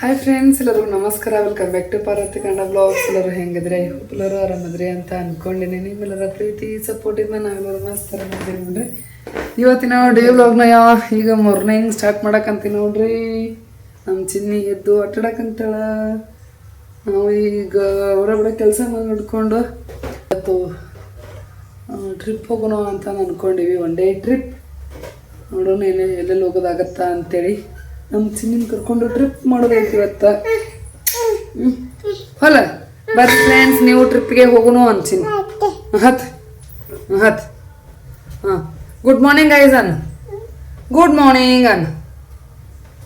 Hi friends ಎಲ್ಲರಿಗೂ ನಮಸ್ಕಾರ. Welcome back to Parvati Kannada blogs ಎಲ್ಲರೂ ಹೆಂಗಿದ್ರೆ ಎಲ್ಲರೂ ಆರಾಮದ್ರಿ ಅಂತ ಅಂದ್ಕೊಂಡಿನಿ ನಿಮ್ಮೆಲ್ಲರ ಪ್ರೀತಿ ಸಪೋರ್ಟಿಂದ ನಾವೆಲ್ಲರೂ ಮಸ್ತ್ ಮಾಡ್ತೀನಿ ನೋಡ್ರಿ. ಇವತ್ತಿನ ಡೇ ಬ್ಲಾಗ್ನ ಯಾ, ಈಗ ಮಾರ್ನಿಂಗ್ ಸ್ಟಾರ್ಟ್ ಮಾಡಕ್ಕಂತೀವಿ ನೋಡ್ರಿ. ನಮ್ಮ ಚಿನ್ನಿ ಎದ್ದು ಆಟಾಡಕ್ಕಂತಾಳ ನಾವು ಈಗ ಹೊರಗಡೆ ಕೆಲಸ ನೋಡ್ಕೊಂಡು ಇವತ್ತು ಟ್ರಿಪ್ ಹೋಗೋಣ ಅಂತ ಅನ್ಕೊಂಡಿವಿ. ಒನ್ ಡೇ ಟ್ರಿಪ್ ನೋಡೋಣ ಎಲ್ಲೆಲ್ಲಿ ಹೋಗೋದಾಗತ್ತಾ ಅಂತೇಳಿ. ನಮ್ಮ ಚಿನ್ನಿನ ಕರ್ಕೊಂಡು ಟ್ರಿಪ್ ಮಾಡೋದೈತಿ ಇವತ್ತ. ಹೊಲ. ಬರ್ರಿ ಫ್ರೆಂಡ್ಸ್ ನೀವು ಟ್ರಿಪ್ಗೆ ಹೋಗೋಣ ಅನ್ಸಿನ್ ಹತ್. ಹತ್. ಹಾಂ. ಗುಡ್ ಮಾರ್ನಿಂಗ್ ಐಸ್ ಅನ್ ಗುಡ್ ಮಾರ್ನಿಂಗ್ ಅನ್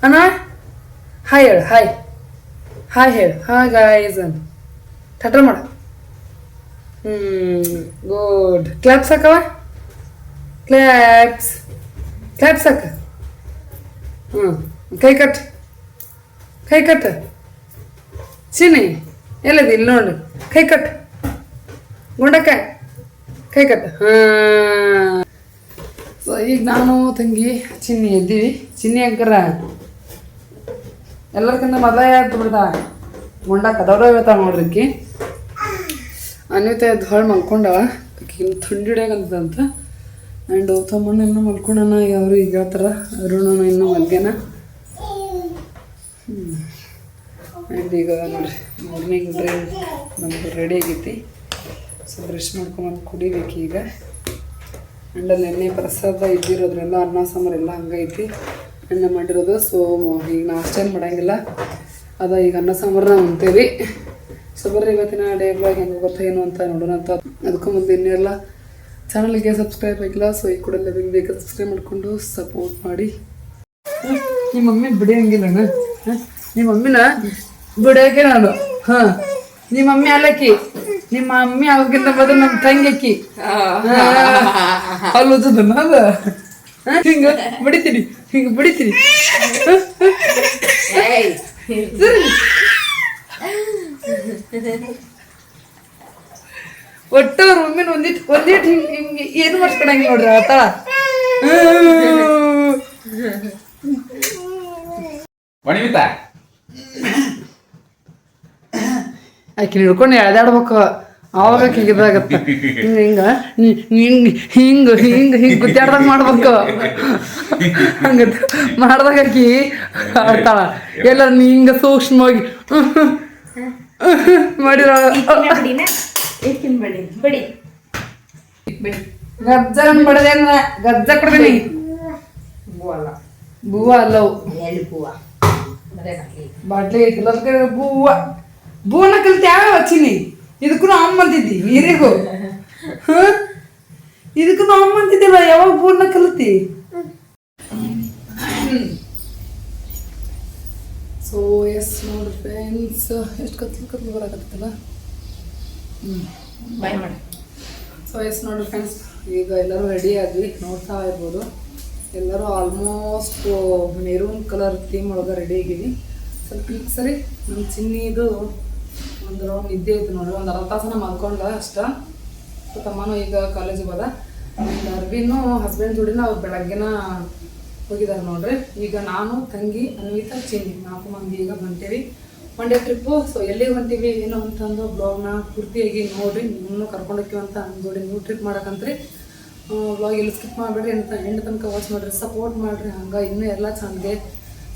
ಅಣ್ಣ ಹಾಯ್ ಹೇಳು. ಹಾಯ್ ಹಾಯ್ ಹೇಳು. ಹಾಯ್ ಗಾಯ್ಸ್ ಅನ್ ಟಟ ಮಾಡ. ಹ್ಞೂ ಗುಡ್ ಕ್ಲಾಪ್ಸ್ ಹಾಕವ ಕ್ಲಾಪ್ಸ್ ಕ್ಲಾಪ್ಸ್ ಹಾಕ. ಹ್ಞೂ ಕೈ ಕಟ್. ಕೈ ಕಟ್. ಚಿನ್ನಿ ಎಲ್ಲದಿ, ಇಲ್ಲಿ ನೋಡಿ. ಕೈ ಕಟ್. ಗುಂಡಕ್ಕ. ಕೈ ಕಟ್. ಹಾಂ. ಸೊ ಈಗ ನಾನು, ತಂಗಿ, ಚಿನ್ನಿ ಎದ್ದೀವಿ. ಚಿನ್ನಿ ಅಂಕರ. ಎಲ್ಲರ್ಕಿಂತ ಮೊದಲೇ ಎದ್ದು ಬಿಡ್ತಾ ಗುಂಡಕ್ಕ ದೊಡ್ಡ ಹೇಳ್ತಾವ ನೋಡ್ರಿಕ್ಕಿ ಅನ್ವಿತ ಎದ್ದು ಹೊಳ್ ಮಲ್ಕೊಂಡವ. ಆಕಿ ಥಂಡಿ ಹಿಡಿಯಾಗಂತಂತ ಆ್ಯಂಡ್ ಇನ್ನೂ ಮಲ್ಕೊಂಡನ. ಈಗ ಅವರು ಈಗ ಹೇಳ್ತಾರ, ಅರುಣನ ಇನ್ನೂ ಮಲ್ಗ್ಯಾನ. ಈಗ ನೋಡ್ರಿ ಮಾರ್ನಿಂಗ್ ಡ್ರಿಂಕ್ ನಮ್ದು ರೆಡಿ ಆಗೈತಿ. ಸೊ ಬ್ರಷ್ ಮಾಡ್ಕೊಂಬಂದು ಕುಡಿಬೇಕು ಈಗ. ಆ್ಯಂಡ್ ನೆನ್ನೆ ಪ್ರಸಾದ ಇದ್ದಿರೋದ್ರಿಂದ ಅನ್ನ, ಸಾಂಬಾರು ಎಲ್ಲ ಹಂಗೈತಿ. ಎಣ್ಣೆ ಮಾಡಿರೋದು ಸೊ ಈಗ ನಾಷ್ಟ ಏನು ಮಾಡಂಗಿಲ್ಲ. ಅದ ಈಗ ಅನ್ನ ಸಾಂಬಾರನ್ನ ಉಣ್ತೀವಿ. ಸೊ ಬರ್ರಿ, ಇವತ್ತಿನ ಡೇ ಬ್ಲಾಗ್ ಹೆಂಗೆ ಗೊತ್ತಾ ಏನು ಅಂತ ನೋಡೋಣ ಅಂತ. ಅದಕ್ಕೂ ಮುಂದೆ ಇನ್ನೆಲ್ಲ ಚಾನಲ್ಗೆ ಸಬ್ಸ್ಕ್ರೈಬ್ ಆಗಿಲ್ಲ ಸೊ ಈ ಕೂಡ ಲಿವಿಂಗ್ ಬೇಕು ಸಬ್ಸ್ಕ್ರೈಬ್ ಮಾಡಿಕೊಂಡು ಸಪೋರ್ಟ್ ಮಾಡಿ? ನಿಮ್ಮ ಮಮ್ಮಿ ಬಿಡಿಯಂಗಿಲ್ಲಣ್ಣ? ನಿಮ್ಮ ಮಮ್ಮಿನ ಬಿಡೋಕೆ ನಾನು. ಹಾ. ನಿಮ್ಮ ಮಮ್ಮಿ ಅಲ್ಲಕ್ಕಿ. ನಿಮ್ಮ ಮಮ್ಮಿ ಅವಕ್ಕಿಂತ ಮೊದಲು ನಮ್ಮ ತಂಗಿ ಅಕ್ಕಿ ಅಲ್ಲಿ ಓದೋದನ್ನ ಅದ ಹಿಂಗ ಬಿಡಿತೀನಿ. ಹಿಂಗ ಬಿಡಿತೀನಿ. ಒಟ್ಟು ಅವ್ರ ಮಮ್ಮಿನ ಒಂದಿಟ್ ಒಂದಿಟ್ ಹಿಂಗ್ ಹಿಂಗೆ ಏನು ಮಾಡ್ಸ್ಕೊಡಂಗಿಲ್ಲ ನೋಡ್ರಿ ಆತ ಒಣಿಮಿತ ಆಕಿನ ಹಿಡ್ಕೊಂಡು ಎಳ್ದಾಡ್ಬೇಕು. ಅವಾಗ ಆಕಿಗೆ ಇದಾಗತ್ತೆ ಹಿಂಗ ಹಿಂಗ ಹಿಂಗ ಹಿಂಗ ಹಿಂಗ ಹಿಂಗ ಗುದ್ದಾಡ್ದಾಗ ಮಾಡ್ಬೇಕು. ಹಂಗ ಮಾಡ್ದಾಗ ಆಕಿ ಆಡ್ತಾಳ. ಎಲ್ಲ ನೀ ಹಿಂಗ ಸೂಕ್ಷ್ಮವಾಗಿ ಮಾಡಿರ ಗಜ್ಜ ಅಂದ್ರ ಗಜ್ಜ ಕೊಡ್ತೀನಿ. ಬೂವ ಅಲ್ಲವು. ಬಾಟ್ಲಿ ಅದಕ್ಕೆ ಬೂವ ಬೂವನ ಕಲಿತು ಯಾವ ಹಚ್ಚಿನಿ? ಇದಕ್ಕೂ ಅಮ್ಮ ಬಂದಿದ್ದಿ ನೀರಿಗೂ ಹ? ಇದಕ್ಕೂ ಅಮ್ಮ ಅಂತಿದ್ದಿಲ್ಲ ಯಾವಾಗ ಬೋನ ಕಲಿತಿ? ಸೊ ಎಸ್ ನೋಡಿ ಫ್ರೆಂಡ್ಸ್ ಎಷ್ಟು ಕತ್ಲು ಕತ್ಲು ಬರಕತ್ತಲ್ಲ? ಬಾಯ್ ಮಾಡಿ ಸೊ ಎಸ್ ನೋಡಿ ಫ್ರೆಂಡ್ಸ್ ಈಗ ಎಲ್ಲರೂ ರೆಡಿ ಆದ್ವಿ. ನೋಡ್ತಾ ಇರ್ಬೋದು. ಎಲ್ಲರೂ ಆಲ್ಮೋಸ್ಟ್ ಮೆರೂನ್ ಕಲರ್ ಥೀಮ್ ಒಳಗೆ ರೆಡಿ ಆಗಿದ್ದೀವಿ ಸ್ವಲ್ಪ ಈಗ ಸರಿ ನಮ್ಮ ಚಿನ್ನಿದು ಒಂದು ರೌಂಡ್ ನಿದ್ದೆ ಐತೆ ನೋಡ್ರಿ ಒಂದು ಅರ್ಧ ತಾಸನ ಮಲ್ಕೊಂಡ ಅಷ್ಟ. ತಮ್ಮನೂ ಈಗ ಕಾಲೇಜಿಗೆ ಹೋದ. ಅರ್ಬಿನೂ ಹಸ್ಬೆಂಡ್ ಜೋಡಿನ ಅವ್ರು ಬೆಳಗ್ಗೆನ ಹೋಗಿದಾರೆ ನೋಡ್ರಿ. ಈಗ ನಾನು, ತಂಗಿ, ಅನ್ವಿತಾ, ಚಿನ್ನಿ ನಾಲ್ಕು ಮಂದಿ ಈಗ ಹೊಂಟೇವಿ ಒನ್ ಡೇ ಟ್ರಿಪ್ಪು ಸೊ ಎಲ್ಲಿಗೆ ಹೊಂಟೀವಿ ಏನು ಅಂತಂದು ಬ್ಲಾಗ್ನ ಪೂರ್ತಿಯಾಗಿ ನೋಡ್ರಿ. ನಿಮ್ಮನ್ನು ಅಂತ ಅಂದ್ಬಿಡಿ ನೀವು ಟ್ರಿಪ್ ಮಾಡಕಂತ್ರಿ. ಬ್ಲಾಗ್ ಇಲ್ಲಿ ಸ್ಕಿಪ್ ಮಾಡಿಬಿಡ್ರಿ ಅಂತ ಎಂಡ್ ತನಕ ವಾಚ್ ಮಾಡಿರಿ ಸಪೋರ್ಟ್ ಮಾಡಿರಿ. ಹಂಗೆ ಇನ್ನೂ ಎಲ್ಲ ಚಾನಲ್ಗೆ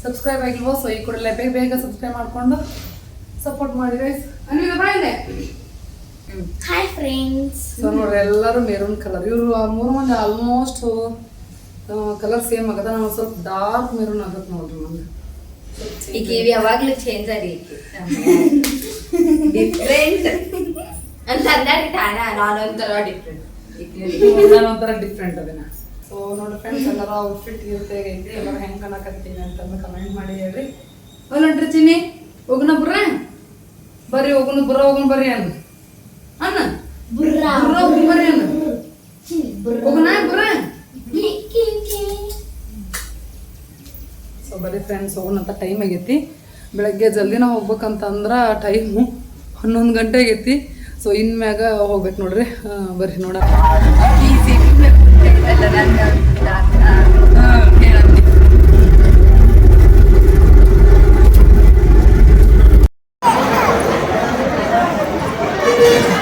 ಸಬ್ಸ್ಕ್ರೈಬ್ ಆಗಿಲ್ವೋ ಸೊ ಈ ಕೂಡಲೇ ಬೇಗ ಬೇಗ ಸಬ್ಸ್ಕ್ರೈಬ್ ಮಾಡಿಕೊಂಡು ಸಪೋರ್ಟ್ ಮಾಡಿ ಹಾಯ್ ಫ್ರೆಂಡ್ಸ್ ಸೊ ನೋಡ್ರಿ ಎಲ್ಲರೂ ಮೆರೂನ್ ಕಲರ್ ಇವರು ಮೂರು ಮಂದಿ ಆಲ್ಮೋಸ್ಟ್ ಕಲರ್ ಸೇಮ್ ಆಗದ. ನಾವು ಸ್ವಲ್ಪ ಡಾರ್ಕ್ ಮೆರೂನ್ ಆಗತ್ತೆ ನೋಡ್ರಿ ನಮ್ಗೆ ಈಗ ಇವ್ ಯಾವಾಗ್ಲೂ ಚೇಂಜ್ ಆಗಿ ಡಿಫ್ರೆಂಟ್ ಅಂತ ಅಂದಾಡಿ ತಾನ ನಾನೊಂಥರ ಡಿಫ್ರೆಂಟ್ ಒಂಥರ ಡಿಫ್ರೆಂಟ್ ಅದನ್ನ ಸೊ ನೋಡಿ ಫ್ರೆಂಡ್ಸ್ ಎಲ್ಲರ ಔಟ್ಫಿಟ್ ಇರುತ್ತೆ ಐತಿ ಎಲ್ಲರೂ ಹೆಂಗ್ ಕಾಣಕತ್ತೀನಿ ಅಂತಂದು ಕಮೆಂಟ್ ಮಾಡಿ ಹೇಳ್ರಿ. ಹೊಲಂಟ್ರಿ ಚಿನ್ನಿ. ಹೋಗುನ ಬುರ್ರ ಹೋಗುನು ಬುರ್ರ ಹೋಗುನು ಬರ್ರಿ ಅನ್ನ ಅನ್ನ? ಬುರ್ರ ಬುರ್ರ ಹೋಗುನ ಬರ್ರಿ ಅನ್ನ ಹೋಗುನ ಬುರ್ರ. ಸೊ ಬರೀ ಫ್ರೆಂಡ್ಸ್ ಹೋಗುನಂತ ಅಂತ ಟೈಮ್ ಆಗೈತಿ. ಬೆಳಗ್ಗೆ ಜಲ್ದಿನ ಹೋಗ್ಬೇಕಂತಂದ್ರೆ ಟೈಮು ಹನ್ನೊಂದು ಗಂಟೆ ಆಗೈತಿ. ಸೊ ಇನ್ಮ್ಯಾಗ ಹೋಗ್ಬೇಕು ನೋಡ್ರಿ. ಆ, ಬರ್ರಿ ನೋಡ.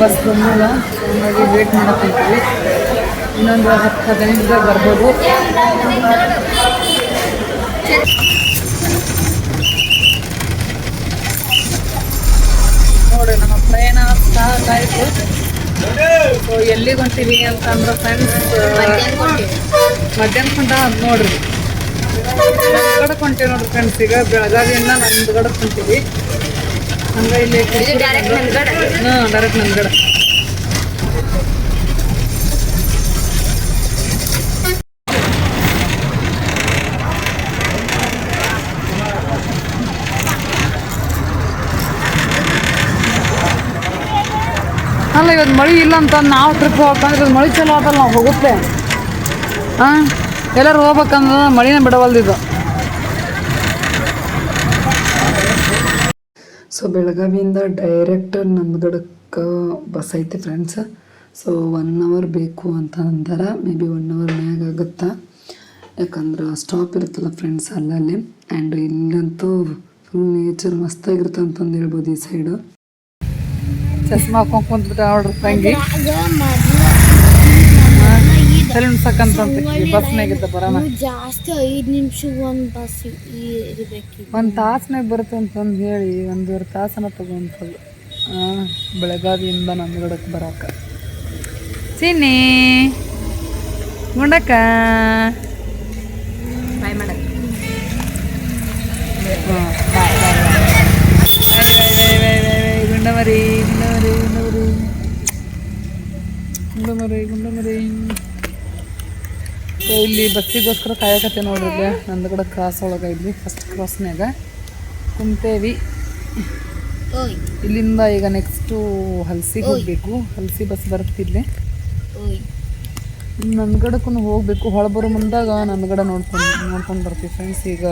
ಬಸ್ ಬಂದಿಲ್ಲ. ಹಂಗಾಗಿ ವೇಟ್ ಮಾಡತ್ತಿದ್ದೀವಿ ಇನ್ನೊಂದು ಹತ್ತು ಹದಿನೈದು ಬರ್ಬೋದು. ನೋಡಿ, ನಮ್ಮ ಪ್ರಯಾಣ ಸ್ಟಾರ್ಟ್ ಆಯಿತು ಸೊ ಎಲ್ಲಿಗೆ ಹೊಂಟೀವಿ ಅಂತಂದ್ರೆ ಫ್ರೆಂಡ್ಸ್ ಮಧ್ಯಾಹ್ನ ಕೊಂಡ ನೋಡ್ರಿ. ಹೊಂಟೀವಿ ನೋಡ್ರಿ ಫ್ರೆಂಡ್ಸ್ ಈಗ ಬೆಳಗಾವಿಯನ್ನ ನಮ್ದು ಹಂಗ ಇಲ್ಲಿ ಡೈರೆಕ್ಟ್ ನಂದಗಡ. ಹಾಂ ಡೈರೆಕ್ಟ್ ನಂದಗಡ. ಅಲ್ಲ ಇವತ್ತು ಮಳೆ ಇಲ್ಲ ಅಂತ ನಾವು ಟ್ರಿಪ್ ಹೋಗ್ಬೇಕಂದ್ರೆ ಇವತ್ತು ಮಳೆ ಚಲೋ ಆತಲ್ಲ ನಾವು ಹೋಗುತ್ತೆ. ಹಾಂ? ಎಲ್ಲರೂ ಹೋಗ್ಬೇಕಂದ್ರೆ ಮಳಿನೇ ಬಿಡವಲ್ದಿದ್ದು. ಸೊ ಬೆಳಗಾವಿಯಿಂದ ಡೈರೆಕ್ಟ್ ನಂದಗಡಕ್ಕೆ ಬಸ್ ಐತೆ ಫ್ರೆಂಡ್ಸ್ ಸೊ ಒನ್ ಅವರ್ ಬೇಕು ಅಂತ ಅಂತಾರೆ ಮೇ ಬಿ ಒನ್ ಅವರ್ ಮ್ಯಾಗ ಆಗುತ್ತಾ? ಯಾಕಂದ್ರೆ ಸ್ಟಾಪ್ ಇರುತ್ತಲ್ಲ ಫ್ರೆಂಡ್ಸ್ ಅಲ್ಲಲ್ಲಿ. ಆ್ಯಂಡ್ ಇಲ್ಲಂತೂ ಫುಲ್ ನೇಚರ್ ಮಸ್ತಾಗಿರುತ್ತೆ ಅಂತಂದು ಹೇಳ್ಬೋದು ಈ ಸೈಡು ಚಸ್ಮಾ ಹಾಕೊಂಡು ಕುಂತ್ಬಿಟ್ಟು ನೋಡ್ರಿ ತಂಗಿ. ತಲೆ ಉಣ್ಸಕ್ಕಂತಂತ ಬಸ್ನಾಗಿದ್ದ ಬರೋಣ. ಜಾಸ್ತಿ ಐದು ನಿಮಿಷ ಒಂದು ಬಸ್ ಇರಬೇಕು ಒಂದು ತಾಸ್ನಾಗ ಬರುತ್ತೆ ಅಂತಂದು ಹೇಳಿ ಒಂದೂವರೆ ತಾಸನ ತಗೊಂತದ್ದು. ಬೆಳಗಾವಿಯಿಂದ ನಂದಗಡಕ್ಕೆ ಬರಾಕ. ಚಿನ್ನಿ ಗುಂಡಕ್ಕ. ಬಾಯ್ ಮಾಡಕ್ ಗುಂಡಮರಿ ಗುಂಡಮರಿ ಗುಂಡಮರಿ. ಗುಂಡಮರಿ ಗುಂಡಮರಿ. ಇಲ್ಲಿ ಬಸ್ಸಿಗೋಸ್ಕರ ಕಾಯಕತ್ತೆ ನೋಡಿದ್ರೆ ನಂದಗಡ ಕ್ರಾಸ್ ಒಳಗೆ ಇಲ್ಲಿ ಫಸ್ಟ್ ಕ್ರಾಸ್ನಾಗ ಕುಂತೇವಿ. ಇಲ್ಲಿಂದ ಈಗ ನೆಕ್ಸ್ಟು ಹಲ್ಸಿಗೆ ಹೋಗ್ಬೇಕು. ಹಲ್ಸಿ ಬಸ್ ಓಯ್. ನಂದಗಡಕ್ಕೂ ಹೋಗಬೇಕು. ಹೊಳಬರು ಮುಂದಾಗ ನಂದಗಡ ನೋಡ್ಕೊಂಡು ನೋಡ್ಕೊಂಡು ಬರ್ತೀವಿ ಫ್ರೆಂಡ್ಸ್ ಈಗ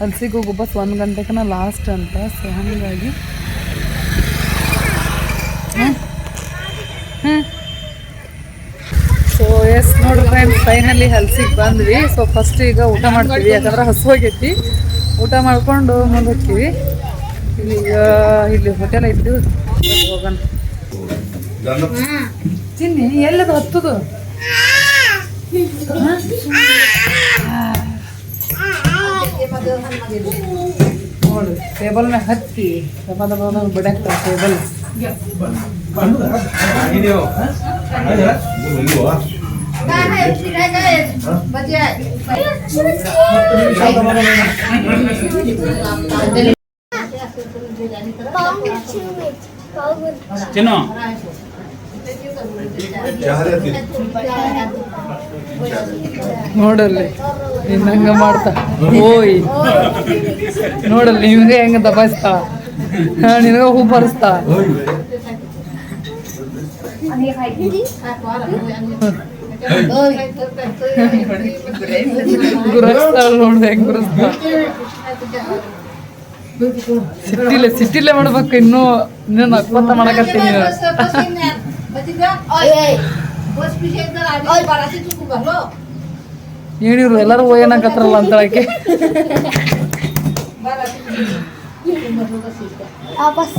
ಹಲ್ಸಿಗೆ ಹೋಗೋ ಬಸ್ ಒಂದು ಗಂಟೆಗನ ಲಾಸ್ಟ್ ಅಂತ. ಸೊ ಹಾಗಾಗಿ ಸೊ ಎಸ್ ನೋಡ್ರಿ ಫ್ರೆಂಡ್ಸ್ ಫೈನಲಿ ಹಲ್ಸಿಗೆ ಬಂದ್ವಿ. ಸೊ ಫಸ್ಟ್ ಈಗ ಊಟ ಮಾಡ್ತೀವಿ. ಯಾಕಂದ್ರೆ ಹಸು ಹೋಗೈತಿ. ಊಟ ಮಾಡ್ಕೊಂಡು ಮುಂದೆ ಹೋಗ್ತೀವಿ. ಈಗ ಇಲ್ಲಿ ಹೋಟೆಲ್ ಐತಿ ಹೋಗೋಣ. ಚಿನ್ನಿ ಎಲ್ಲದು ಹತ್ತದು? ನೋಡು ಟೇಬಲ್ ಮೇಲೆ ಹತ್ತಿ. ದಬ ದಬ ಬಿಡಾಕ್ತಾರ ಟೇಬಲ್ ನೋಡಲ್ಲಿ ನಿನ್ನ ಹಂಗ ಮಾಡ್ತಾ. ಓಯ್. ನೋಡಲ್ಲಿ ನಿಮ್ಗೆ ಹೆಂಗ ದಬಾಯಿಸ್ತಾ. ಹಾ ನಿನಗ ಹೂ ಬರೆಸ್ತಾ. ಗುರಸ್ತಾಳ ನೋಡ್ದೆ, ಹೆಂಗ್ ಗುರಸ್ತಾ ಸಿಟ್ಟಿಲೆ ಸಿಟ್ಟಿಲೆ ಮಾಡ್ಬೇಕು, ಇನ್ನೂ ಇನ್ನೂ ನಕ್ಕೊತ್ತ ಮಾಡಕತ್ತೀನಿ ಏನಿವ್ರು, ಎಲ್ಲರೂ ಏನಕತ್ರಲ್ಲ ಅಂತ ಆಕೆ ವಾಪಸ್.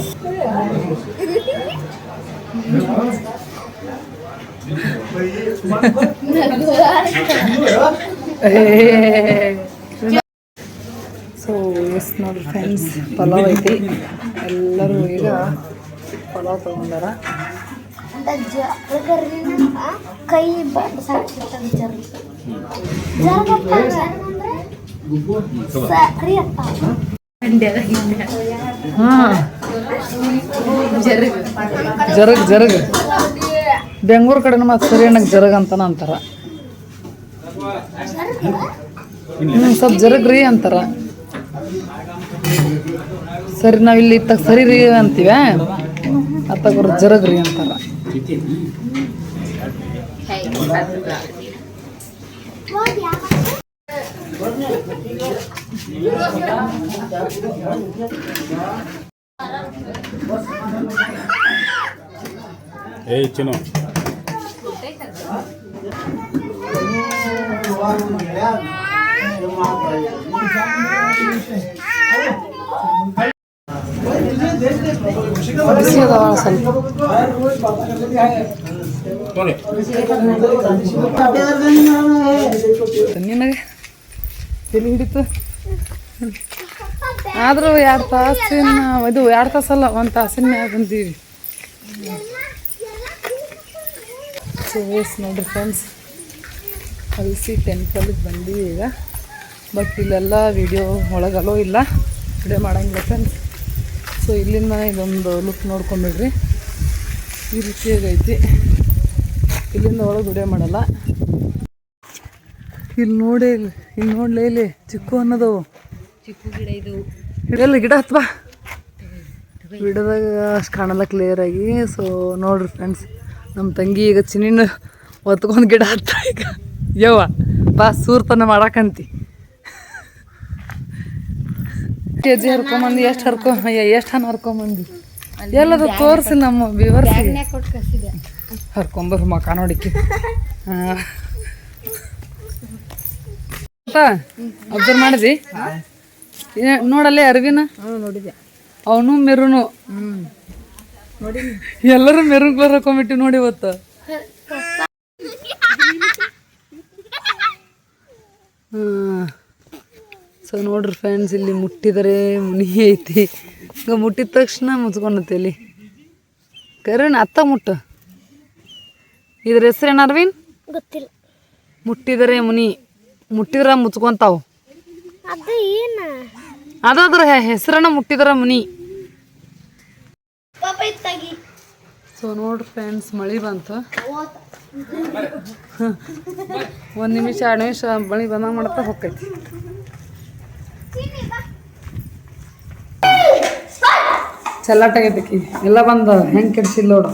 ಸೊ ಎಸ್ ನೋಡಿ ಫ್ರೆಂಡ್ಸ್ ಪಲಾವ್ ಐತಿ. ಎಲ್ಲರೂ ಈಗ ಪಲಾವ್ ತಗೊಂಡಾರ. ಕೈ ಜರ್ಗ ಜರಗ್ ಜರಗ್. ಬೆಂಗಳೂರು ಕಡೆ ಮತ್ತೆ ಸರಿ ಜರಗ ಜರಗ್ ಅಂತಾನ ಅಂತಾರ. ಹ್ಞೂ ಸ್ವಲ್ಪ ಜರಗ್ ರೀ ಅಂತಾರ. ಸರಿ, ನಾವು ಇಲ್ಲಿ ಇತ್ತಾಗ ಸರಿ ರೀ ಅಂತೀವ? ಜರಗ್ ರೀ ಅಂತಾರ. ಏ ಚಿನ್ನು ಬಿಸಿ ಅದಾವ ಸ್ವಲ್ಪ ನೋಡಿ ನಿನಗೆ ಎಲ್ಲಿ ಹಿಡಿತು ಆದರೂ ಎರಡು ತಾಸಿನ ಇದು ಎರಡು ತಾಸಲ್ಲ ಒಂದು ತಾಸಿನ ಮ್ಯಾಗ ಬಂದೀವಿ ಸೊ ನೋಡ್ರಿ ಫ್ರೆಂಡ್ಸ್ ಹಲ್ಸಿ ಟೆಂಪಲ್ಗೆ ಬಂದೀವಿ ಈಗ. ಬಟ್ ಇಲ್ಲೆಲ್ಲ ವಿಡಿಯೋ ಒಳಗಲ್ಲೋ ಇಲ್ಲ. ವಿಡಿಯೋ ಮಾಡಂಗಿಲ್ಲ ಫ್ರೆಂಡ್ಸ್ ಸೊ ಇಲ್ಲಿಂದ ಇದೊಂದು ಲುಕ್ ನೋಡ್ಕೊಂಬಿಡ್ರಿ. ಈ ರೀತಿಯಾಗೈತಿ ಇಲ್ಲಿಂದ ಒಳಗೆ ವಿಡಿಯೋ ಮಾಡಲ್ಲ. ಇಲ್ಲಿ ನೋಡಿ ಇಲ್ಲಿ ಇಲ್ಲಿ ನೋಡ್ಲೇ ಇಲ್ಲಿ ಚಿಕ್ಕು ಅನ್ನೋದು. ಚಿಕ್ಕು ಗಿಡ ಇದು. ಎಲ್ಲಿ ಗಿಡ ಹತ್ವಾ ಗಿಡದಾಗ ಅಷ್ಟು ಕಾಣಲ್ಲ ಕ್ಲಿಯರ್ ಆಗಿ. ಸೊ ನೋಡ್ರಿ ಫ್ರೆಂಡ್ಸ್ ನಮ್ಮ ತಂಗಿ ಈಗ ಚಿನ್ನಿನ ಒತ್ಕೊಂಡು ಗಿಡ ಹತ್ತ ಈಗ. ಯವ್ವ ಬಾ ಸೂರ್ತನ ಮಾಡಾಕಂತಿ. ಕೆ ಜಿ ಹರ್ಕೊಂಬಂದು ಎಷ್ಟು ಹರ್ಕೊ ಎಷ್ಟು ಹಣ್ಣು ಹರ್ಕೊಂಬಂದು? ಎಲ್ಲದು ತೋರಿಸಿ ನಮ್ಮ ವಿವರ್ಸ್ ಹರ್ಕೊಂಬರ್ ಮಕ ನೋಡಿಕ್ಕೆ ಅಬ್ಸರ್ವ್ ಮಾಡಿದಿ? ನೋಡಲ್ಲೇ ಅರವಿನ? ನೋಡಿದೆ ಅವನು ಮೆರುನು. ಎಲ್ಲರೂ ಮೆರುನ್ ಕಲರ್ ಹಾಕೊಂಬಿಟ್ಟು ನೋಡಿ ಇವತ್ತು. ಸೊ ನೋಡ್ರಿ ಫ್ರೆಂಡ್ಸ್ ಇಲ್ಲಿ ಮುಟ್ಟಿದರೆ ಮುನಿ ಐತಿ. ಈಗ ಮುಟ್ಟಿದ ತಕ್ಷಣ ಮುಚ್ಕೊಂಡತ್ತೆ ಇಲ್ಲಿ ಕರಣ ಅತ್ತ ಮುಟ್ಟು. ಇದ್ರ ಹೆಸ್ರೇನು ಅರವಿನ್ ಗೊತ್ತಿಲ್ಲ. ಮುಟ್ಟಿದರೆ ಮುನಿ. ಮುಟ್ಟಿದ್ರ ಮುಚ್ಕೊಂತಾವು. ಅದಾದ್ರ ಹೆಸರನ್ನ ಮುಟ್ಟಿದ್ರ ಮುನಿ. ಸೊ ನೋಡ್ರಿ ಫ್ರೆಂಡ್ಸ್ ಮಳೆ ಬಂತು. ಒಂದು ನಿಮಿಷ ಎರಡು ನಿಮಿಷ ಬಳಿ ಬಂದಂಗೆ ಮಾಡ್ತಾ ಹೋಗ್ತೈತಿ. ಚೆಲ್ಲಾಟಾಗೈತಿ ಎಲ್ಲ ಬಂದ ಹೆಂಗೆ ಕೆಡ್ಸಿಲ್ಲ ನೋಡು.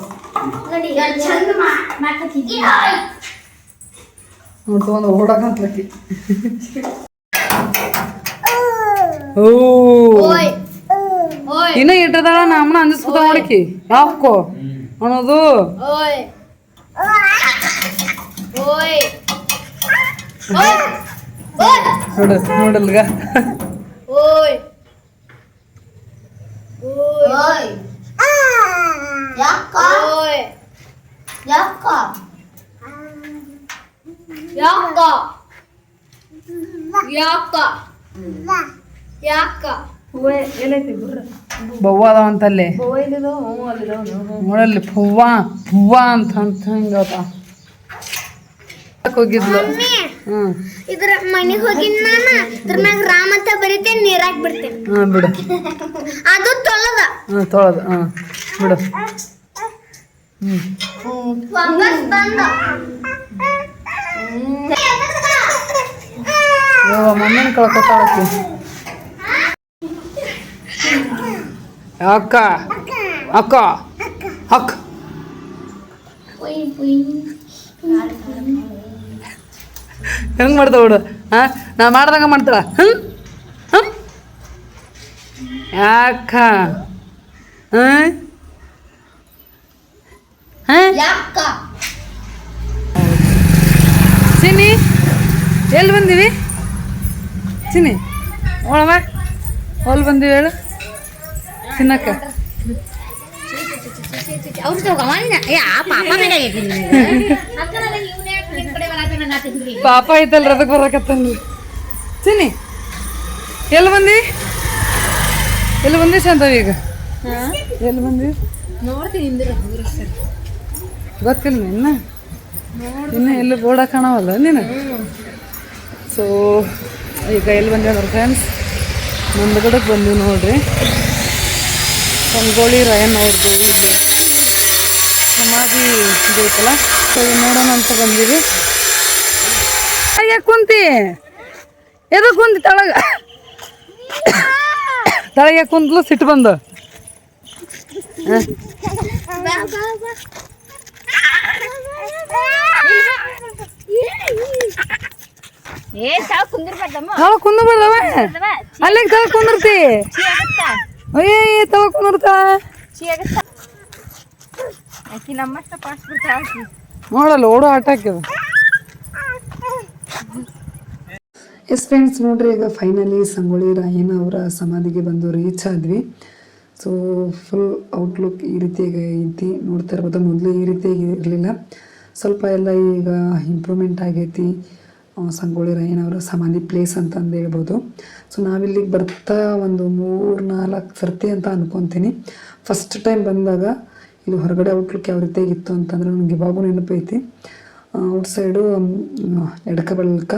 ನೋಡ್ಕೊಂಡು ಓಡಕಂತ್ಲಕ್ಕಿ ಓ. ಇನ್ನ ಇಟ್ಟದಾಳ ನಮ್ಮನ್ನ ಅಂಜಿಸ್ಬಿಟ್ಟ ನೋಡಕಿ ಯಾಕೋ ಅನ್ನೋದು. ಓಯ್ ಓಯ್ ನೋಡು ನೋಡಲ್ಗ? ಓಯ್ ಓಯ್ ಯಾಕ? ಓಯ್ ಯಾಕ? ಯಾಕ? ಯಾಕ? ಯಾಕ? ಬವ್ವ ಅದಾವಂತಲ್ಲೇ ನೋಡಲ್ಲಿ ಪುವ್ವ ಪುವ್ವ ಅಂತ ಅಂತ ಹಿಂಗತ್ತ ಹೋಗಿದ್ಲು. ಹ್ಮ್. ಇದ್ರ ಮನೆಗೆ ಹೋಗಿ ನಾನು ಇದ್ರ ಮ್ಯಾಗ ರಾಮ ಅಂತ ಬರೀತೇನೆ ನೀರಾಕ್ ಬಿಡ್ತೇನೆ ಹಾ ಬಿಡು. ಅದು ತೊಳದ. ಹಾ ತೊಳೆದು ಹಾ ಬಿಡು. ಹ್ಮ್. ಫಂಗಸ್ ಬಂದ. ಮಮ್ಮಿನ ಕಳ್ಕೊತಾಳಕ್ಕಿ ಅಕ್ಕ ಅಕ್ಕ ಅಕ್ಕ. ಹೆಂಗ್ ಮಾಡ್ತಾವ ಬಿಡು ಹಾ ನಾ ಮಾಡ್ದಂಗೆ ಮಾಡ್ತಾಳ. ಹ್ಞೂ ಹ್ಮ್? ಯಾಕ? ಹಾ ಚಿನ್ನಿ ಎಲ್ಲಿ ಬಂದೀವಿ ಚಿನ್ನಿ ಒಳವ. ಹೊಲ್ ಬಂದೀವಿ ಹೇಳು. ತಿನ್ನಕ್ಕ. ಅವ್ರು ತಗೊಂಡ ಯಾ ಪಾಪ ಬೇಕಾಗೈತಿ ಪಾಪ ಐತಲ್ರಿ ಅದಕ್ಕೆ ಬರಕತ್ತನ್ರಿ? ಚಿನ್ನಿ ಎಲ್ಲಿ ಬಂದಿ? ಎಲ್ಲಿ ಬಂದಿ ಶಾಂತವಿ ಈಗ? ಎಲ್ಲಿ ಬಂದಿ? ಗೊತ್ತಿಲ್ಲ ಇನ್ನ ಇನ್ನ ಎಲ್ಲಿ ಬೋರ್ಡ ಕಾಣವಲ್ಲ ನೀನು? ಸೊ ಈಗ ಎಲ್ಲಿ ಬಂದೆ ಅಂದ್ರೆ ಫ್ರೆಂಡ್ಸ್ ನಂದಗಡಕ್ಕೆ ಬಂದೀವಿ ನೋಡ್ರಿ. ಸಂಗೋಳಿ ರಾಯನ್ ಅವ್ರದ್ದು ಸಮಾಧಿ ಬೇಕಲ್ಲ ಸೊ ನೋಡೋಣ ಅಂತ ಬಂದೀವಿ. ಕುಂತಿ. ಎದು ಕುಂತಿ ತಳಗ? ತಳಗೆ ಕುಂತ್ಲು ಸಿಟ್ಟು ಬಂದು. ತಳ ಕುಂದ ಬರ್ದವ ಅಲ್ಲಿ ತಳ ಕುಂದಿರ್ತಿ? ಅಯ್ಯ ತಳ ಕುಂದಿರ್ತ? ಚಿ ಆಗತ್ತ? ಆಕಿ ನಮ್ಮಷ್ಟ ಪಾಸ್ ಬಿಡ್ತಾಳ ಆಕಿ. ನೋಡಲ್ಲ ಓಡೋ ಆಟ ಹಾಕ್ಯದ ಎಸ್ ಫ್ರೆಂಡ್ಸ್ ನೋಡ್ರಿ, ಈಗ ಫೈನಲಿ ಸಂಗೊಳ್ಳಿ, ರಾಯಣ್ಣ ಅವರ ಸಮಾಧಿಗೆ ಬಂದು ರೀಚ್ ಆದ್ವಿ. ಸೊ ಫುಲ್ ಔಟ್ಲುಕ್ ಈ ರೀತಿಯಾಗಿ ಐತಿ, ನೋಡ್ತಾ ಇರ್ಬೋದು. ಮೊದಲು ಈ ರೀತಿಯಾಗಿ ಇರಲಿಲ್ಲ. ಸ್ವಲ್ಪ ಎಲ್ಲ ಈಗ ಇಂಪ್ರೂವ್ಮೆಂಟ್ ಆಗೈತಿ ಸಂಗೊಳ್ಳಿ, ರಾಯಣ್ಣ ಅವರ ಸಮಾಧಿ ಪ್ಲೇಸ್ ಅಂತಂದು ಹೇಳ್ಬೋದು. ಸೊ ನಾವಿಲ್ಲಿಗೆ ಬರ್ತಾ ಒಂದು ಮೂರು ನಾಲ್ಕು ಸರ್ತಿ ಅಂತ ಅನ್ಕೊತೀನಿ. ಫಸ್ಟ್ ಟೈಮ್ ಬಂದಾಗ ಇದು ಹೊರಗಡೆ ಔಟ್ಲುಕ್ ಯಾವ ರೀತಿಯಾಗಿತ್ತು ಅಂತಂದ್ರೆ ನನಗೆ ಇವಾಗೂ ನೆನಪೈತಿ. ಔಟ್ ಸೈಡು ಎಡಕ ಬಲಕ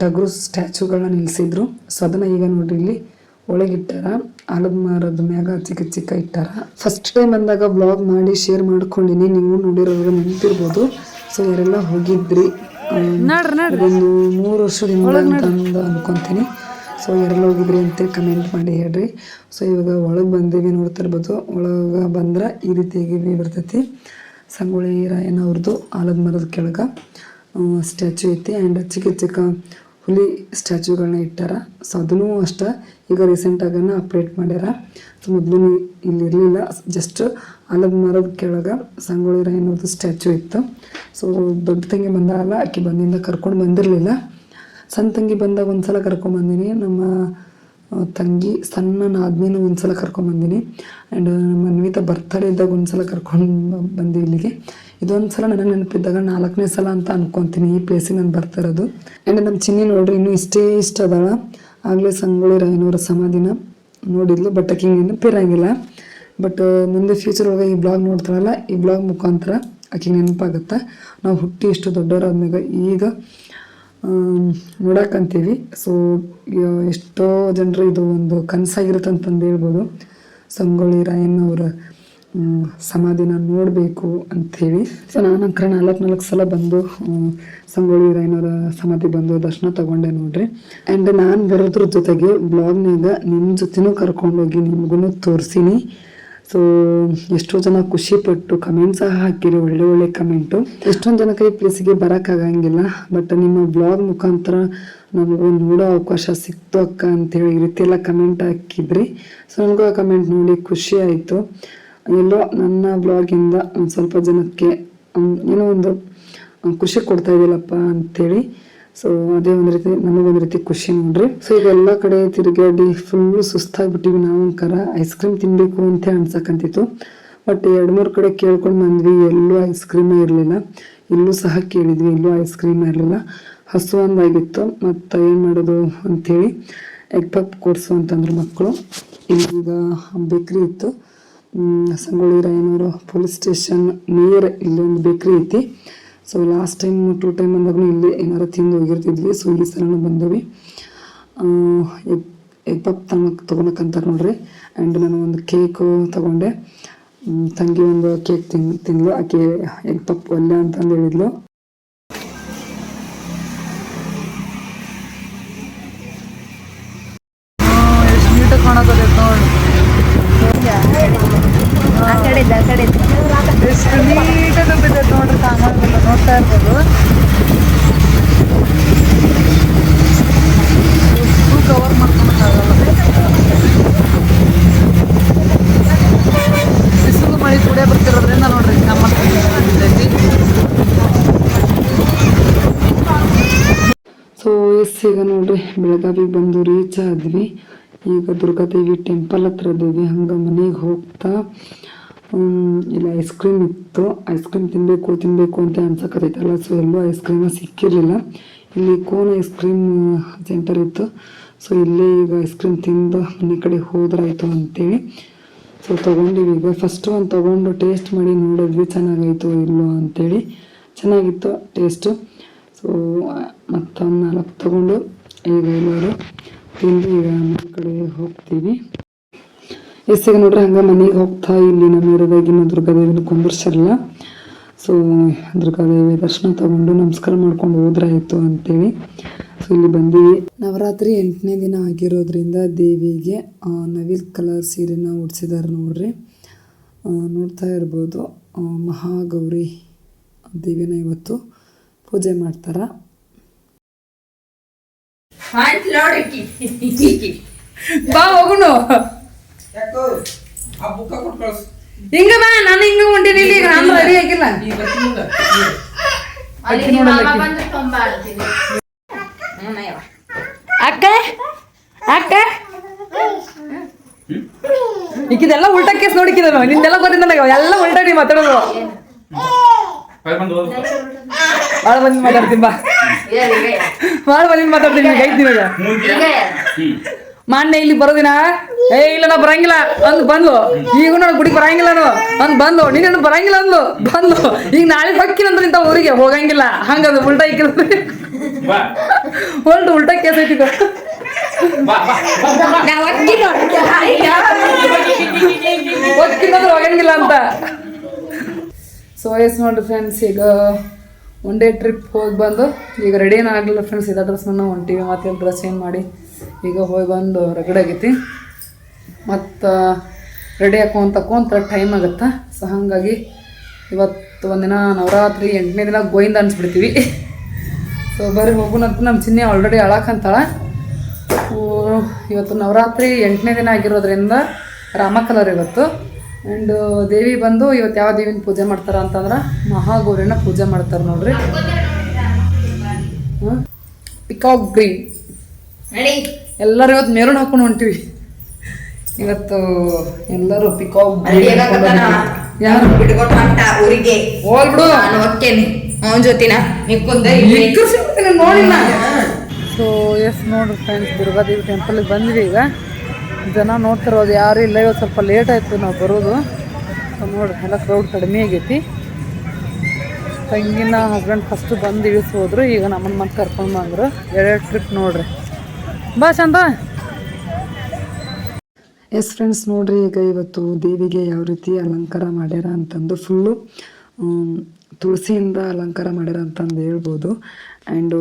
ಟಗರು ಸ್ಟ್ಯಾಚುಗಳನ್ನ ನಿಲ್ಲಿಸಿದ್ರು ಸೊ ಅದನ್ನ ಈಗ ನೋಡ್ರಿ ಇಲ್ಲಿ ಒಳಗಿಟ್ಟಾರ ಆಲದ ಮರದ ಮ್ಯಾಗ ಚಿಕ್ಕ ಚಿಕ್ಕ ಇಟ್ಟಾರ. ಫಸ್ಟ್ ಟೈಮ್ ಬಂದಾಗ ಬ್ಲಾಗ್ ಮಾಡಿ ಶೇರ್ ಮಾಡ್ಕೊಂಡಿನಿ. ನೀವು ನೋಡಿರೋ ನೆನಪಿರ್ಬೋದು. ಸೊ ಯಾರೆಲ್ಲ ಹೋಗಿದ್ರಿ ಒಂದು ಮೂರು ವರ್ಷದಿಂದ ಅಂತ ಅನ್ಕೊಂತೀನಿ. ಸೊ ಯಾರೆಲ್ಲ ಹೋಗಿದ್ರಿ ಅಂತ ಕಮೆಂಟ್ ಮಾಡಿ ಹೇಳ್ರಿ. ಸೊ ಇವಾಗ ಒಳಗೆ ಬಂದೀವಿ ನೋಡ್ತಾ ಇರ್ಬೋದು. ಒಳಗೆ ಬಂದ್ರೆ ಈ ರೀತಿಯಾಗಿ ಬರ್ತೈತಿ. ಸಂಗೊಳ್ಳಿ ರಾಯನವ್ರದ್ದು ಅವ್ರದ್ದು ಆಲದ ಮರದ ಕೆಳಗೆ. ಸ್ಟ್ಯಾಚು ಐತಿ ಆ್ಯಂಡ್ ಚಿಕ್ಕ ಚಿಕ್ಕ ಹುಲಿ ಸ್ಟ್ಯಾಚುಗಳನ್ನ ಇಟ್ಟಾರ. ಸೊ ಅದನ್ನು ಅಷ್ಟೇ ಈಗ ರೀಸೆಂಟಾಗನ ಅಪ್ಡೇಟ್ ಮಾಡ್ಯಾರ. ಸೊ ಮೊದಲು ಇಲ್ಲಿ ಇರಲಿಲ್ಲ. ಜಸ್ಟ್ ಆಲದ ಮರದ ಕೆಳಗೆ ಸಂಗೊಳ್ಳಿ ಅನ್ನೋದು ಸ್ಟ್ಯಾಚು ಇತ್ತು. ಸೊ ದೊಡ್ಡ ತಂಗಿ ಬಂದಾಗಲ್ಲ ಆಕೆ ಬಂದಿಂದ ಕರ್ಕೊಂಡು ಬಂದಿರಲಿಲ್ಲ. ಸಣ್ಣ ತಂಗಿ ಬಂದಾಗ ಒಂದ್ಸಲ ಕರ್ಕೊಂಬಂದಿನಿ ನಮ್ಮ ತಂಗಿ ಸಣ್ಣ ನಾದ್ನಿನ ಒಂದ್ಸಲ ಕರ್ಕೊಂಬಂದಿನಿ ಆ್ಯಂಡ್ ನಮ್ಮ ಅನ್ವಿತ ಬರ್ತಡೇ ಇದ್ದಾಗ ಒಂದ್ಸಲ ಕರ್ಕೊಂಡು ಬಂದಿ ಇಲ್ಲಿಗೆ. ಇದೊಂದು ಸಲ ನನಗೆ ನೆನಪಿದ್ದಾಗ ನಾಲ್ಕನೇ ಸಲ ಅಂತ ಅನ್ಕೊಂತೀನಿ ಈ ಪ್ಲೇಸಿಗೆ ನಾನು ಬರ್ತಿರೋದು ಆ್ಯಂಡ್ ನಮ್ಮ ಚಿನ್ನಿ ನೋಡ್ರಿ ಇನ್ನೂ ಇಷ್ಟೇ ಇಷ್ಟ ಅದಾಳ. ಆಗಲೇ ಸಂಗೊಳ್ಳಿ ರಾಯನವರ ಸಮಾಧಿನ ನೋಡಿದ್ಲು ಬಟ್ ಆಕೆ ನೆನಪಿರಂಗಿಲ್ಲ ಬಟ್ ಮುಂದೆ ಫ್ಯೂಚರ್ ಒಳಗೆ ಈ ಬ್ಲಾಗ್ ನೋಡ್ತಾರಲ್ಲ ಈ ಬ್ಲಾಗ್ ಮುಖಾಂತರ ಆಕೆಗೆ ನೆನಪಾಗುತ್ತೆ. ನಾವು ಹುಟ್ಟಿ ಇಷ್ಟು ದೊಡ್ಡವರಾದ್ಮೇಲೆ ಈಗ ನೋಡಕ್ಕಂತೀವಿ ಸೊ ಎಷ್ಟೋ ಜನರು ಇದು ಒಂದು ಕನಸಾಗಿರುತ್ತೆ ಅಂತಂದು ಹೇಳ್ಬೋದು. ಸಂಗೊಳ್ಳಿ ರಾಯಣ್ಣವರ ಮ್, ಸಮಾಧಿನ ನೋಡಬೇಕು ಅಂಥೇಳಿ. ಸೊ, ನಾನು ಅಂಕರ ನಾಲ್ಕು ನಾಲ್ಕು ಸಲ ಬಂದು ಸಂಗೊಳ್ಳಿ ರಾಯಣ್ಣವರ ಸಮಾಧಿ ಬಂದು ದರ್ಶನ ತಗೊಂಡೆ ನೋಡ್ರಿ. ಆ್ಯಂಡ್ ನಾನು ಬರೋದ್ರ ಜೊತೆಗೆ ಬ್ಲಾಗ್ನಾಗ ನಿಮ್ಮ ಜೊತೆನೂ ಕರ್ಕೊಂಡೋಗಿ ನಿಮ್ಗೂ ತೋರಿಸಿನಿ. ಸೊ ಎಷ್ಟೋ ಜನ ಖುಷಿ ಪಟ್ಟು ಕಮೆಂಟ್ ಸಹ ಹಾಕಿರಿ, ಒಳ್ಳೆ ಒಳ್ಳೆ ಕಮೆಂಟು ಎಷ್ಟೊಂದು ಜನಕ್ಕೆ ಈ ಪ್ಲೇಸಿಗೆ ಬರೋಕ್ಕಾಗಂಗಿಲ್ಲ ಬಟ್ ನಿಮ್ಮ ಬ್ಲಾಗ್ ಮುಖಾಂತರ ನಮಗೆ ನೋಡೋ ಅವಕಾಶ ಸಿಕ್ತು ಅಕ್ಕ ಅಂತೇಳಿ ಈ ರೀತಿ ಕಮೆಂಟ್ ಹಾಕಿದ್ರಿ. ಸೊ ನನಗೂ ಆ ಕಮೆಂಟ್ ನೋಡಿ ಖುಷಿ ಆಯಿತು. ಎಲ್ಲೋ ನನ್ನ ಬ್ಲಾಗಿಂದ ಒಂದು ಸ್ವಲ್ಪ ಜನಕ್ಕೆ ಏನೋ ಒಂದು ಖುಷಿ ಕೊಡ್ತಾ ಇದೆಯಲ್ಲಪ್ಪ ಅಂತೇಳಿ. ಸೊ ಅದೇ ಒಂದು ರೀತಿ ನಮಗೊಂದು ರೀತಿ ಖುಷಿ ನೋಡ್ರಿ. ಸೊ ಈಗ ಎಲ್ಲ ಕಡೆ ತಿರುಗಾಡಿ ಫುಲ್ಲು ಸುಸ್ತಾಗ್ಬಿಟ್ಟಿವಿ ನಾವು ಒಂಥರ ಐಸ್ ಕ್ರೀಮ್ ತಿನ್ಬೇಕು ಅಂತ ಅನ್ಸಕ್ಕಂತಿತ್ತು ಬಟ್ ಎರಡು ಮೂರು ಕಡೆ ಕೇಳ್ಕೊಂಡು ಬಂದ್ವಿ, ಎಲ್ಲೂ ಐಸ್ ಕ್ರೀಮೇ ಇರಲಿಲ್ಲ. ಇಲ್ಲೂ ಸಹ ಕೇಳಿದ್ವಿ, ಇಲ್ಲೂ ಐಸ್ ಕ್ರೀಮ್ ಇರಲಿಲ್ಲ. ಹಸು ಒಂದಾಗಿತ್ತು ಮತ್ತು ಏನು ಮಾಡೋದು ಅಂಥೇಳಿ ಎಗ್ ಪಪ್ ಕೊಡಿಸು ಅಂತಂದ್ರು ಮಕ್ಕಳು ಈಗ ಬೇಕ್ರಿ ಇತ್ತು. Sangolli Rayanur police station near ಇಲ್ಲೊಂದು ಬೇಕ್ರಿ ಐತಿ. So last time two time ಬಂದಾಗೂ ಇಲ್ಲಿ ಏನಾರು ತಿಂದು ಹೋಗಿರ್ತಿದ್ವಿ. ಸೊ ಈ ಸಲನೂ ಬಂದವಿ. ಎಗ್ ಎಗ್ ಪಪ್ ತನಕ ತೊಗೊಳಕ್ಕಂತಾರೆ ನೋಡ್ರಿ. ಆ್ಯಂಡ್ ನಾನು ಒಂದು ಕೇಕು ತಗೊಂಡೆ. ತಂಗಿ ಒಂದು ಕೇಕ್ ತಿನ್, ತಿಂದ್ಲು. ಆಕೆ ಎಗ್ ಪಪ್ ಒಲ್ಲೆ ಅಂತಂದು ಹೇಳಿದ್ಲು ಎಷ್ಟು ನೀಟಾಗಿ ಕಾಣಕತ್ತೈತೆ ನೋಡಿ ಆ ಕಡೆ ಆ ಕಡೆ ಎಷ್ಟು ನೀಟಾಗಿ ಬಿದ್ದೈತೆ ನೋಡ್ರಿ ಕಾಣಂಗಿಲ್ಲ ನೋಡ್ತಾ ಇರ್ಬೋದು ಕವರ್ ಮಾಡ್ಕೊಳಕ್ಕಾಗಲ್ಲ ಬಿಸಿಲು ಮಳೆ ಕೂಡ ಬರ್ತಿರೋದ್ರಿಂದ ನೋಡ್ರಿ ನಮ್ಮ ಬಿದ್ದೈತಿ ಸೊ ಎಸ್ ಈಗ ನೋಡ್ರಿ ಬೆಳಗಾವಿಗೆ ಬಂದು ರೀಚ್ ಆದ್ವಿ. ಈಗ ದುರ್ಗಾದೇವಿ ಟೆಂಪಲ್ ಹತ್ರ ಇದ್ದೀವಿ. ಹಂಗೆ ಮನೆಗೆ ಹೋಗ್ತಾ ಇಲ್ಲ ಐಸ್ ಕ್ರೀಮ್ ಇತ್ತು. ಐಸ್ ಕ್ರೀಮ್ ತಿನ್ನಬೇಕು ತಿನ್ನಬೇಕು ಅಂತ ಅನ್ಸಕತ್ತೈತಲ್ಲ. ಸೊ ಎಲ್ಲೂ ಐಸ್ ಕ್ರೀಮ ಸಿಕ್ಕಿರಲಿಲ್ಲ. ಇಲ್ಲಿ ಕೋನ್ ಐಸ್ ಕ್ರೀಮ್ ಸೆಂಟರ್ ಇತ್ತು. ಸೊ ಇಲ್ಲೇ ಈಗ ಐಸ್ ಕ್ರೀಮ್ ತಿಂದು ಮನೆ ಕಡೆ ಹೋದ್ರಾಯ್ತು ಅಂತೇಳಿ. ಸೊ ತೊಗೊಂಡಿವಿ. ಈಗ ಫಸ್ಟು ಒಂದು ತೊಗೊಂಡು ಟೇಸ್ಟ್ ಮಾಡಿ ನೋಡಿದ್ವಿ, ಚೆನ್ನಾಗಾಯಿತು ಇಲ್ಲೋ ಅಂತೇಳಿ. ಚೆನ್ನಾಗಿತ್ತು ಟೇಸ್ಟು ಸೊ ಮತ್ತೊಂದು ನಾಲ್ಕು ತೊಗೊಂಡು ಈಗ ಎಲ್ಲರೂ ತಿಂದು ಈಗ ನಮ್ಮ ಕಡೆ ಹೋಗ್ತೀವಿ. ಎಸ್ಸಿಗೆ ನೋಡ್ರಿ ಹಂಗೆ ಮನೆಗೆ ಹೋಗ್ತಾ ಇಲ್ಲಿ ನಮ್ಮ ಇರೋದಾಗಿನ ದುರ್ಗಾದೇವಿನ ಕುಂದರ್ಸಲ್ಲ. ಸೊ ದುರ್ಗಾದೇವಿ ದರ್ಶನ ತಗೊಂಡು ನಮಸ್ಕಾರ ಮಾಡ್ಕೊಂಡು ಹೋದ್ರಾಯಿತು ಅಂತೇಳಿ. ಸೊ ಇಲ್ಲಿ ಬಂದೀವಿ. ನವರಾತ್ರಿ ಎಂಟನೇ ದಿನ ಆಗಿರೋದ್ರಿಂದ ದೇವಿಗೆ ನವಿಲ್ ಕಲರ್ ಸೀರೆನ ಉಡ್ಸಿದ್ದಾರೆ ನೋಡ್ರಿ. ನೋಡ್ತಾ ಇರ್ಬೋದು. ಮಹಾಗೌರಿ ದೇವಿನ ಇವತ್ತು ಪೂಜೆ ಮಾಡ್ತಾರ. ಬಾ ಹೋಗುನು ಯಾಕೋ? ಆ ಬುಕ್ಕ ಕಳ್ಸು. ಹಿಂಗ ಬಾ ನಾನು ಹಿಂಗ ಹೊಂಟೀನಿ ಇಲ್ಲಿ ಈಗ ನಾನು ರೆಡಿ ಆಗಿಲ್ಲ. ಅಕ್ಕ ಅಕ್ಕ. ಇಕ್ಕಿದೆಲ್ಲ ಉಲ್ಟಾ ಕೇಸ್ ನೋಡಿಕಿದ ನಿಂದೆಲ್ಲ ಗೊತ್ತಿಲ್ಲ ನನಗೆ ಎಲ್ಲ ಉಲ್ಟಾ ನೀ ಮಾತಾಡೋದು. ಭಾಳ ಬಂದು ಮಾತಾಡ್ತೀನಿ ಬಾ. ಭಾಳ ಬಂದಿನ ಮಾತಾಡ್ತೀನಿ ಈಗ ಮೊನ್ನೆ ಇಲ್ಲಿ ಬರೋದಿನ? ಏ ಇಲ್ಲ ನಾ ಬರಂಗಿಲ್ಲ. ಅಂದ್ ಬಂದು ಈಗ ನಾನು ಗುಡಿ ಬರಂಗಿಲ್ಲ ನಾನು ಅಂದ್ ಬಂದು ನೀನೇನು ಬರಂಗಿಲ್ಲ ಅಂದ್ಲು. ಬಂದು ಈಗ ನಾಳೆ ಹೊಕ್ಕಿನಂದ್ರೆ ಇಂಥ ಊರಿಗೆ ಹೋಗಂಗಿಲ್ಲ. ಹಂಗದು ಉಲ್ಟಾ ಇಕ್ಕಿಲ್ಲ ಬಾ. ಹೊಲ್ಟು ಉಲ್ಟಾ ಕೇಸ್ ಐತಿ ಇದು. ಬಾ ಬಾ ಬಾ, ಬಾ, ಬಾ. ನಾ ಹೊಕ್ಕಿಲ್ಲ ಹೊಕ್ಕಿನಂದ್ರೆ ಹೋಗಂಗಿಲ್ಲ ಅಂತ. ಸೊ ಎಸ್ ನೋಡ್ರಿ ಫ್ರೆಂಡ್ಸ್ ಈಗ ಒನ್ ಡೇ ಟ್ರಿಪ್ ಹೋಗಿ ಬಂದು, ಈಗ ರೆಡಿ ಏನೂ ಆಗಲಿಲ್ಲ ಫ್ರೆಂಡ್ಸ್ ಇದೇ ಡ್ರೆಸ್ ನಾವು ಹೊಂಟೀವಿ ಮತ್ತೆ ಡ್ರೆಸ್ ಚೇಂಜ್ ಮಾಡಿ, ಈಗ ಹೋಗಿ ಬಂದು ರಗಡಾಗೈತಿ ಮತ್ತು ರೆಡಿ ಹಾಕೋಂತ ತಕೊಂತ ಟೈಮ್ ಆಗುತ್ತೆ. ಸೊ ಹಾಗಾಗಿ ಇವತ್ತು ಒಂದಿನ ನವರಾತ್ರಿ ಎಂಟನೇ ದಿನ ಗೋಯಿಂದ ಅನ್ಸ್ಬಿಡ್ತೀವಿ. ಸೊ ಬರೀ ಹೋಗೋಣ ಅಂತ ನಮ್ಮ ಚಿನ್ನಿ ಆಲ್ರೆಡಿ ಅಳಕಂತಾಳ ಇವತ್ತು ನವರಾತ್ರಿ ಎಂಟನೇ ದಿನ ಆಗಿರೋದ್ರಿಂದ ರಾಮ ಕಲರ್ ಇವತ್ತು. ಆ್ಯಂಡ್ ದೇವಿ ಬಂದು ಇವತ್ತು ಯಾವ ದೇವಿನ ಪೂಜೆ ಮಾಡ್ತಾರ ಅಂತಂದ್ರೆ ಮಹಾಗೌರಿನ ಪೂಜೆ ಮಾಡ್ತಾರೆ ನೋಡ್ರಿ. ಪಿಕಾಕ್ ಗ್ರೀನ್ ಎಲ್ಲರೂ ಇವತ್ತು ಮೆರೂನ್ ಹಾಕೊಂಡು ಹೊಂಟಿವಿ. ಇವತ್ತು ಎಲ್ಲರೂ ಪಿಕಾಕ್ ಯಾರು? ಊರಿಗೆ. ಹೋಗ್ಬಿಡು. ನಾನು ಹೋಗ್ತೇನೆ. ಅವನ ಜೊತಿನ ನೋಡಿ ಸೊ ಎಸ್ ನೋಡ್ರಿ ಫ್ರೆಂಡ್ಸ್ ದುರ್ಗಾದೇವಿ ಟೆಂಪಲ್ಗೆ ಬಂದ್ವಿ ಈಗ. ಜನ ನೋಡ್ತಿರೋದು ಯಾರು ಇಲ್ಲ ಇವತ್ತು ಸ್ವಲ್ಪ ಲೇಟ್ ಆಯಿತು, ನಾವು ಬರೋದು. ನೋಡಿ, ಎಲ್ಲ ಕ್ರೌಡ್ ಕಡಿಮೆ ಆಗೈತಿ. ತಂಗಿನ ಹಸ್ಬೆಂಡ್ ಫಸ್ಟು ಬಂದು ಇಳಿಸಿ ಹೋದ್ರು ಈಗ ನಮ್ಮನ್ನ ಮತ್ತೆ ಕರ್ಕೊಂಡು ಬಂದರು. ಎರಡೆರಡು ಟ್ರಿಪ್ ನೋಡ್ರಿ. ಬಾ ಚಂದ. ಎಸ್ ಫ್ರೆಂಡ್ಸ್ ನೋಡ್ರಿ, ಈಗ ಇವತ್ತು ದೇವಿಗೆ ಯಾವ ರೀತಿ ಅಲಂಕಾರ ಮಾಡ್ಯಾರ ಅಂತಂದು ಫುಲ್ಲು ತುಳಸಿಯಿಂದ ಅಲಂಕಾರ ಮಾಡ್ಯಾರ ಅಂತಂದು ಹೇಳ್ಬೋದು. ಆ್ಯಂಡು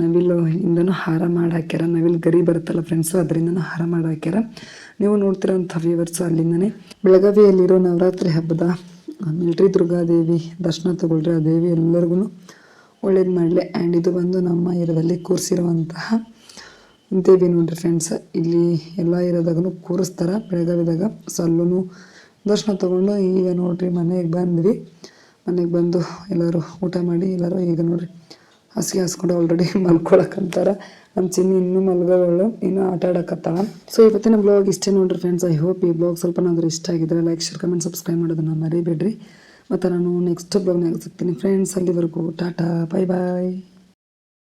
ನವಿಲು ಇಂದನು ಹಾರ ಮಾಡಿ ಹಾಕ್ಯಾರ. ನವಿಲು ಗರಿ ಬರುತ್ತಲ್ಲ ಫ್ರೆಂಡ್ಸು ಅದರಿಂದನು ಹಾರ ಮಾಡಿ ಹಾಕ್ಯಾರ. ನೀವು ನೋಡ್ತಿರೋಂಥ ವ್ಯೂವರ್ಸು ಅಲ್ಲಿಂದನೇ ಬೆಳಗಾವಿಯಲ್ಲಿರೋ ನವರಾತ್ರಿ ಹಬ್ಬದ ಮಿಲ್ಟ್ರಿ ದುರ್ಗಾದೇವಿ ದರ್ಶನ ತಗೊಳ್ರಿ. ಆ ದೇವಿ ಎಲ್ಲರಿಗೂ ಒಳ್ಳೇದು ಮಾಡಲಿ. ಆ್ಯಂಡ್ ಇದು ಬಂದು ನಮ್ಮ ಏರಿಯಾದಲ್ಲಿ ಕೂರಿಸಿರುವಂತಹ ದೇವಿ ನೋಡ್ರಿ ಫ್ರೆಂಡ್ಸ್ ಇಲ್ಲಿ ಎಲ್ಲ ಇರೋದಾಗೂ ಕೂರಿಸ್ತಾರೆ. ಬೆಳಗಾವಿದಾಗ ಸೊ ಅಲ್ಲೂ ದರ್ಶನ ತೊಗೊಂಡು ಈಗ ನೋಡ್ರಿ ಮನೆಗೆ ಬಂದ್ವಿ. ಮನೆಗೆ ಬಂದು ಎಲ್ಲರೂ ಊಟ ಮಾಡಿ ಎಲ್ಲರೂ ಈಗ ನೋಡ್ರಿ ಹಾಸಿಗೆ ಹಾಸ್ಕೊಂಡು ಆಲ್ರೆಡಿ ಮಲ್ಕೊಳಕ್ಕಂತಾರೆ. ನಮ್ಮ ಚಿನ್ನಿ ಇನ್ನೂ ಮಲ್ಗೋಳು ಇನ್ನೂ ಆಟ ಆಡಕತ್ತಾಳ. ಸೊ ಇವತ್ತಿನ ಬ್ಲಾಗ್ ಇಷ್ಟೇ ನೋಡ್ರಿ ಫ್ರೆಂಡ್ಸ್ ಐ ಹೋಪ್ ಈ ಬ್ಲಾಗ್ ಸ್ವಲ್ಪನಾದ್ರೂ ಇಷ್ಟ ಆಗಿದ್ರೆ ಲೈಕ್ ಶೇರ್ ಕಮೆಂಟ್ ಸಬ್ಸ್ಕ್ರೈಬ್ ಮಾಡೋದನ್ನ ಮರಿಬೇಡ್ರಿ. ಮತ್ತು ನಾನು ನೆಕ್ಸ್ಟ್ ಬ್ಲಾಗ್ನಾಗ ಸಿಗ್ತೀನಿ ಫ್ರೆಂಡ್ಸ್ ಅಲ್ಲಿವರೆಗೂ ಟಾಟಾ ಬೈ ಬಾಯ್